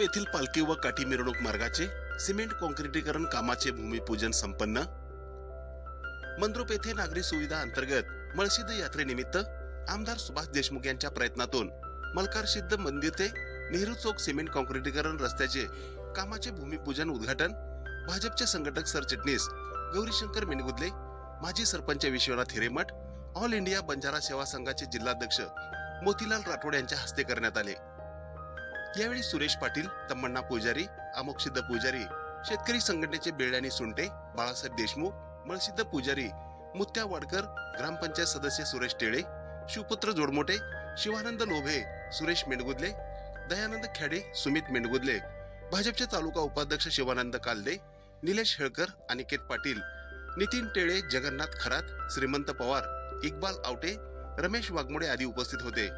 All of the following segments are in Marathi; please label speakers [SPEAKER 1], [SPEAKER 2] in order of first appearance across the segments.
[SPEAKER 1] येथील पालखी व काठी मिरवणूक मार्गाचे सिमेंट कॉन्क्रिटीकरण कामाचे भूमिपूजन संपन्न. मंद्रुप येथे नागरी सुविधा अंतर्गत मळसिद्ध यात्रेनिमित्त आमदार सुभाष देशमुख यांच्या प्रयत्नातून मलकार सिद्ध मंदिर ते नेहरू चौक सिमेंट कॉन्क्रिटीकरण रस्त्याचे कामाचे भूमिपूजन उद्घाटन भाजपचे संघटक सरचिटणीस गौरीशंकर मेनगुदले माजी सरपंच विश्वनाथ हिरेमठ ऑल इंडिया बंजारा सेवा संघाचे जिल्हाध्यक्ष मोतीलाल राठोड यांच्या हस्ते करण्यात आले. यावेळी सुरेश पाटील तम्मण्णा पुजारी अमोक्षिद्ध पुजारी शेतकरी संघटनेचे बेळ्यानी सुंटे बाळासाहेब देशमुख मळसिद्ध पुजारी मुत्या वाडकर ग्रामपंचायत सदस्य सुरेश टेळे शिवपुत्र जोडमोटे शिवानंद लोभे सुरेश मेंडगुदले दयानंद खेडे सुमित मेंडगुदले भाजपचे तालुका उपाध्यक्ष शिवानंद कालदे निलेश हेळकर अनिकेत पाटील नितीन टेळे जगन्नाथ खरात श्रीमंत पवार इक्बाल आवटे रमेश वाघमोडे आदी उपस्थित होते.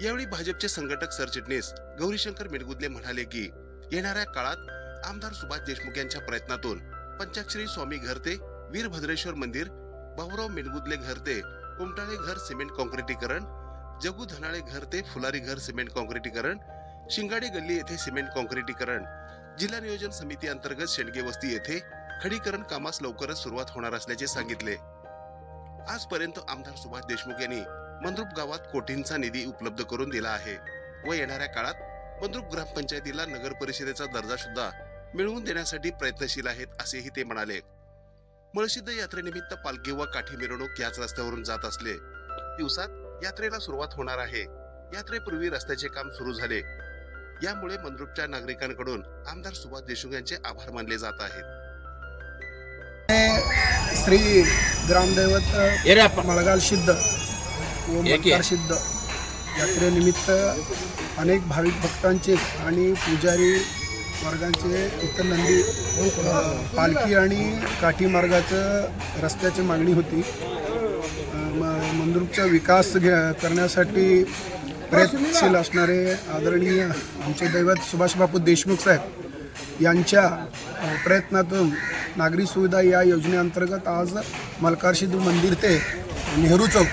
[SPEAKER 1] यावेळी भाजपचे संघटक सरचिटणीस गौरीशंकर मेडगुदले म्हणाले की येणाऱ्या काळात आमदार सुभाष देशमुख यांच्या प्रयत्नातून पंचाक्षरी स्वामी घरते वीरभद्रेश्वर मंदिर भाऊराव मेडगुदले घरते कुमटाळे घर सिमेंट कॉन्क्रिटीकरण जगू धनाळे घर ते फुलारी घर सिमेंट कॉन्क्रिटीकरण शिंगाडे गल्ली येथे सिमेंट कॉन्क्रिटीकरण जिल्हा नियोजन समिती अंतर्गत शेंडगे वस्ती येथे खडीकरण कामास लवकरच सुरुवात होणार असल्याचे सांगितले. आजपर्यंत आमदार सुभाष देशमुख यांनी मंद्रुप गावात कोटींचा निधी उपलब्ध करून दिला आहे व येणाऱ्या काळात मंद्रुप ग्रामपंचायतीला नगर परिषदेचा दर्जा सुद्धा मिळवून देण्यासाठी प्रयत्नशील आहेत असेही ते म्हणाले. मळसिद्ध यात्रेनिमित्त पालखी व काठी मिरवणूक याच रस्त्यावरून जात असले. दिवसात यात्रेला सुरुवात होणार आहे. यात्रेपूर्वी रस्त्याचे काम सुरू झाले. यामुळे मंद्रुपच्या नागरिकांकडून आमदार सुभाष देशमुख यांचे आभार मानले जात आहेत.
[SPEAKER 2] श्री ग्रामदैवत मळगाल सिद्ध व मलकार सिद्ध यात्रेनिमित्त अनेक भाविक भक्तांचे आणि पुजारी वर्गांचे इतर नंदी पालखी आणि काठी मार्गाचं रस्त्याची मागणी होती. म- मंद्रुपचा विकास घे करण्यासाठी प्रयत्नशील असणारे आदरणीय आमचे दैवत सुभाषबापू देशमुख साहेब यांच्या प्रयत्नातून नागरी सुविधा या योजनेअंतर्गत आज मलकारशिद मंदिर ते नेहरू चौक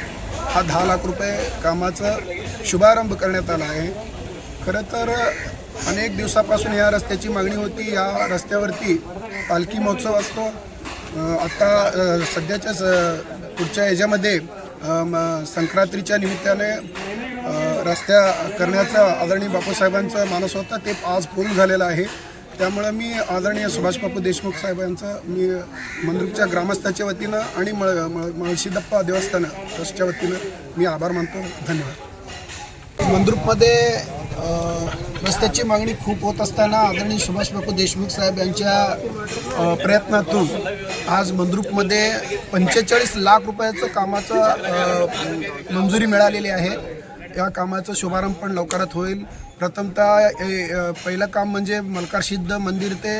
[SPEAKER 2] हा दहा लाख रुपये कामाचा शुभारंभ करण्यात आला आहे. खरं तर अनेक दिवसापासून या रस्त्याची मागणी होती. या रस्त्यावरती पालखी महोत्सव असतो. आत्ता सध्याच्या स पुढच्या याच्यामध्ये संक्रांतीच्या निमित्ताने रस्त्या करण्याचं आदरणीय बापूसाहेबांचं मानस होता. ते आज पूर्ण झालेलं आहे. त्यामुळं मी आदरणीय सुभाष बापू देशमुख साहेबांचं मी मंद्रुपच्या ग्रामस्थाच्या वतीनं आणि मळ मळ मळशीदप्पा देवस्थान ट्रस्टच्या वतीनं मी आभार मानतो. धन्यवाद. मंद्रुपमध्ये रस्त्याची मागणी खूप होत असताना आदरणीय सुभाष बापू देशमुख साहेब यांच्या प्रयत्नातून आज मंद्रुपमध्ये पंचेचाळीस लाख रुपयाचं कामाचं मंजुरी मिळालेली आहे. या कामाचा शुभारंभ पण लवकरात होईल. प्रथमतः ए- पहिलं काम म्हणजे मलकार सिद्ध मंदिर ते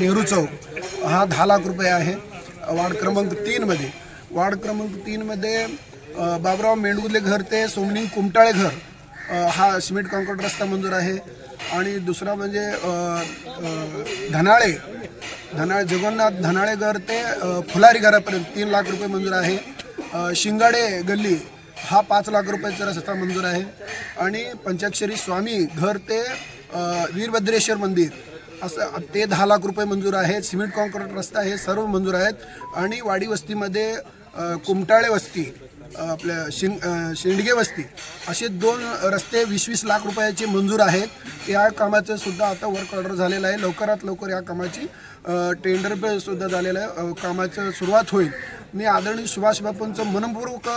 [SPEAKER 2] नेहरू चौक. हा दहा लाख रुपये आहे. वार्ड क्रमांक तीनमध्ये वार्ड क्रमांक तीनमध्ये बाबराव मेंढगुले घर ते सोमलिंग कुमटाळे घर हा सिमेंट कॉन्क्रीट रस्ता मंजूर आहे. आणि दुसरा म्हणजे धनाळे धनाळे जगन्नाथ धनाळे घर ते फुलारी घरापर्यंत तीन लाख रुपये मंजूर आहे. शिंगाडे गल्ली हा पाच लाख रुपयाचा रस्ता मंजूर आहे. आणि पंचाक्षरी स्वामी घर ते वीरभद्रेश्वर मंदिर. असं ते दहा लाख रुपये मंजूर आहेत. सिमेंट कॉन्क्रीट रस्ता हे सर्व मंजूर आहेत. आणि वाडी वस्तीमध्ये कुमटाळे वस्ती आपल्या शिंग शेंडगे वस्ती असे दोन रस्ते वीस वीस लाख रुपयाचे मंजूर आहेत. या कामाचं सुद्धा आता वर्क ऑर्डर झालेलं आहे. लवकरात लवकर या कामाची टेंडर सुद्धा झालेलं आहे. कामाचं सुरुवात होईल. मी आदरणीय सुभाष बापूंचं मनपूर्वक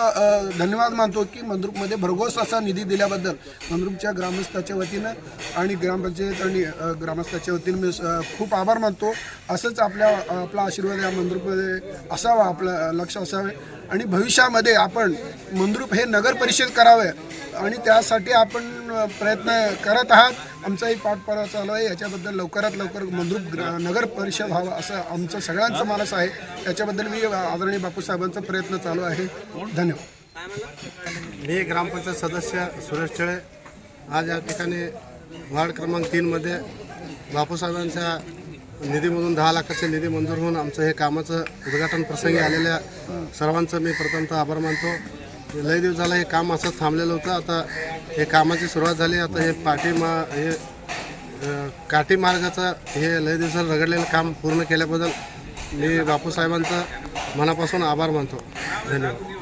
[SPEAKER 2] धन्यवाद मानतो की मंद्रुपमध्ये भरघोस असा निधी दिल्याबद्दल मंद्रुपच्या ग्रामस्थाच्या वतीनं आणि ग्रामपंचायत आणि ग्रामस्थाच्या वतीनं मी खूप आभार मानतो. असंच आपल्या आपला आशीर्वाद या मंद्रुपमध्ये असावा आपलं लक्ष असावे. आणि भविष्यामध्ये आपण मंद्रुप हे नगर परिषद करावे आणि त्यासाठी आपण प्रयत्न करत आहात. आमचाही पाठपुरावा चालू आहे. याच्याबद्दल लवकरात लवकर मंद्रुप ग्रा- नगर परिषद व्हावा असं आमचं सगळ्यांचं मानस आहे. त्याच्याबद्दल मी आदरणीय बापूसाहेबांचा प्रयत्न चालू आहे. धन्यवाद.
[SPEAKER 3] मी ग्रामपंचायत सदस्य सुरेश चळे. आज या ठिकाणी वार्ड क्रमांक तीनमध्ये बापूसाहेबांच्या निधीमधून दहा लाखाचे निधी मंजूर होऊन आमचं हे कामाचं उद्घाटन प्रसंगी आलेल्या सर्वांचं मी प्रथमतः आभार मानतो. लय दिवस झाला हे काम असंच थांबलेलं होतं. आता हे कामाची सुरुवात झाली. आता हे पाठी मा हे काठी मार्गाचं हे लय दिवसाला रगडलेलं काम पूर्ण केल्याबद्दल मी बापूसाहेबांचं मनापासून आभार मानतो. धन्यवाद.